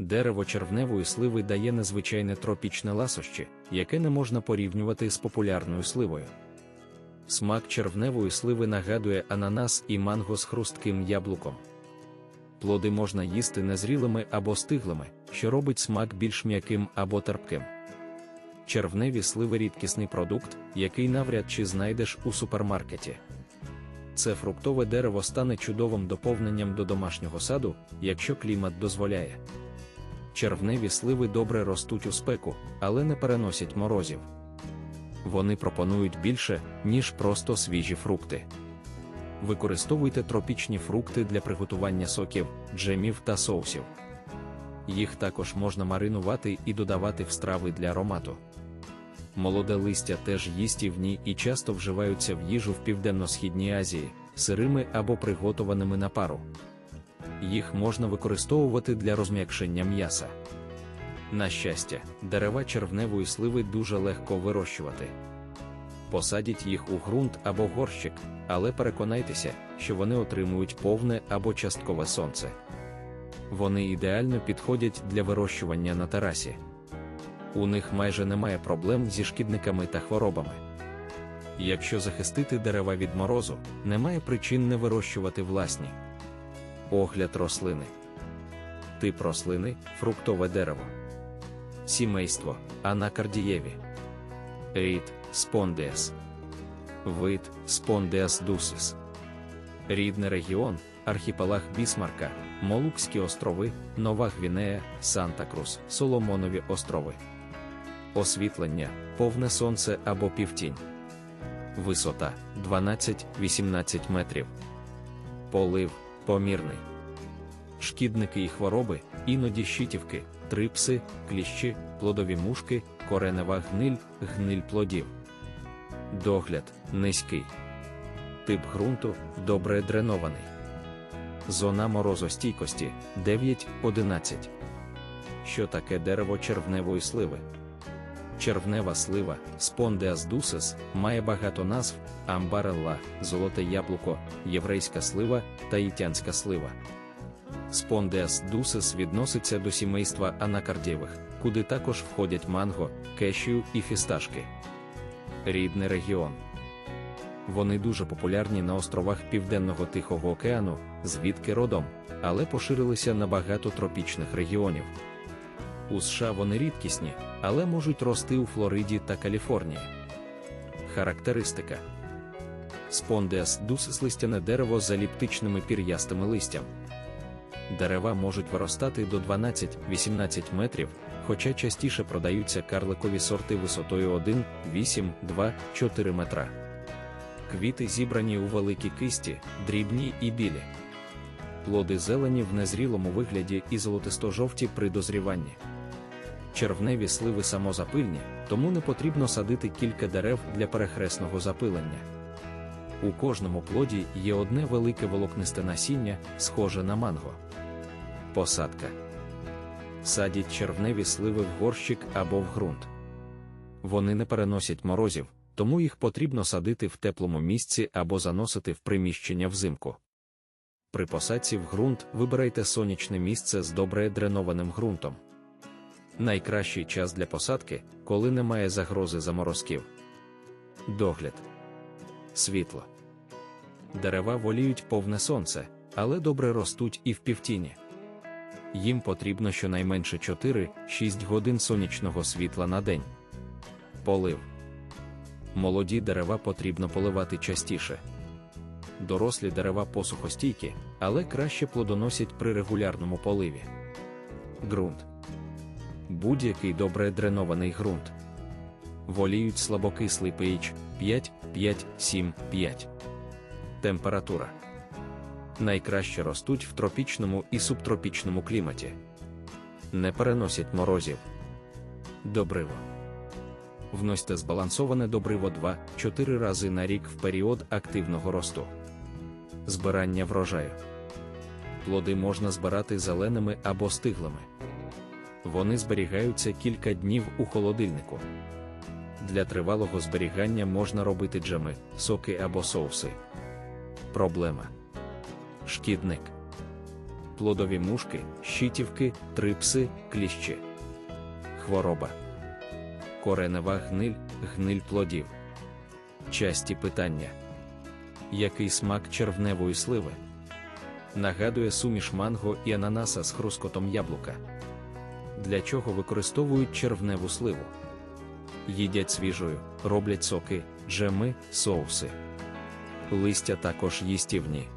Дерево червневої сливи дає незвичайне тропічне ласощі, яке не можна порівнювати з популярною сливою. Смак червневої сливи нагадує ананас і манго з хрустким яблуком. Плоди можна їсти незрілими або стиглими, що робить смак більш м'яким або терпким. Червневі сливи рідкісний продукт, який навряд чи знайдеш у супермаркеті. Це фруктове дерево стане чудовим доповненням до домашнього саду, якщо клімат дозволяє. Червневі сливи добре ростуть у спеку, але не переносять морозів. Вони пропонують більше, ніж просто свіжі фрукти. Використовуйте тропічні фрукти для приготування соків, джемів та соусів. Їх також можна маринувати і додавати в страви для аромату. Молоде листя теж їстівні і часто вживаються в їжу в Південно-Східній Азії, сирими або приготованими на пару. Їх можна використовувати для розм'якшення м'яса. На щастя, дерева червневої сливи дуже легко вирощувати. Посадіть їх у ґрунт або горщик, але переконайтеся, що вони отримують повне або часткове сонце. Вони ідеально підходять для вирощування на терасі. У них майже немає проблем зі шкідниками та хворобами. Якщо захистити дерева від морозу, немає причин не вирощувати власні. Огляд рослини. Тип рослини фруктове дерево. Сімейство анакардієві. Рід спондеас. Вид спондеас дусис. Рідний регіон архіпелаг Бісмарка, Молукські острови, Нова Гвінея, Санта-Крус, Соломонові острови. Освітлення, повне сонце або півтінь. Висота 12-18 метрів. Полив помірний. Шкідники і хвороби, іноді щитівки, трипси, кліщі, плодові мушки, коренева гниль, гниль плодів. Догляд низький. Тип ґрунту добре дренований. Зона морозостійкості 9-11. Що таке дерево червневої сливи? Червнева слива Spondeas ducis, має багато назв: амбарелла, золоте яблуко, єврейська слива та ітянська слива. Spondeas ducis відноситься до сімейства анакардієвих, куди також входять манго, кешію і фісташки. Рідний регіон. Вони дуже популярні на островах Південного Тихого океану, звідки родом, але поширилися на багато тропічних регіонів. У США вони рідкісні, але можуть рости у Флориді та Каліфорнії. Характеристика Спондеас дусис листяне дерево з еліптичними пір'ястими листям. Дерева можуть виростати до 12-18 метрів, хоча частіше продаються карликові сорти висотою 1, 8, 2, 4 метра. Квіти зібрані у великій кисті, дрібні і білі. Плоди зелені в незрілому вигляді і золотисто-жовті при дозріванні. Червневі сливи самозапильні, тому не потрібно садити кілька дерев для перехресного запилення. У кожному плоді є одне велике волокнисте насіння, схоже на манго. Посадка. Садіть червневі сливи в горщик або в ґрунт. Вони не переносять морозів, тому їх потрібно садити в теплому місці або заносити в приміщення взимку. При посадці в ґрунт вибирайте сонячне місце з добре дренованим ґрунтом. Найкращий час для посадки, коли немає загрози заморозків. Догляд. Світло. Дерева воліють повне сонце, але добре ростуть і в півтіні. Їм потрібно щонайменше 4-6 годин сонячного світла на день. Полив. Молоді дерева потрібно поливати частіше. Дорослі дерева посухостійкі, але краще плодоносять при регулярному поливі. Ґрунт. Будь-який добре дренований ґрунт. Воліють слабокислий pH 5, 5, 7, 5. Температура. Найкраще ростуть в тропічному і субтропічному кліматі. Не переносять морозів. Добриво. Вносьте збалансоване добриво 2-4 рази на рік в період активного росту. Збирання врожаю. Плоди можна збирати зеленими або стиглими. Вони зберігаються кілька днів у холодильнику. Для тривалого зберігання можна робити джеми, соки або соуси. Проблема. Шкідник. плодові мушки, щитівки, трипси, кліщі. Хвороба. Коренева гниль, гниль плодів. Часті питання. Який смак червневої сливи? Нагадує суміш манго і ананаса з хрускотом яблука. Для чого використовують червневу сливу? Їдять свіжою, роблять соки, джеми, соуси. Листя також їстівні.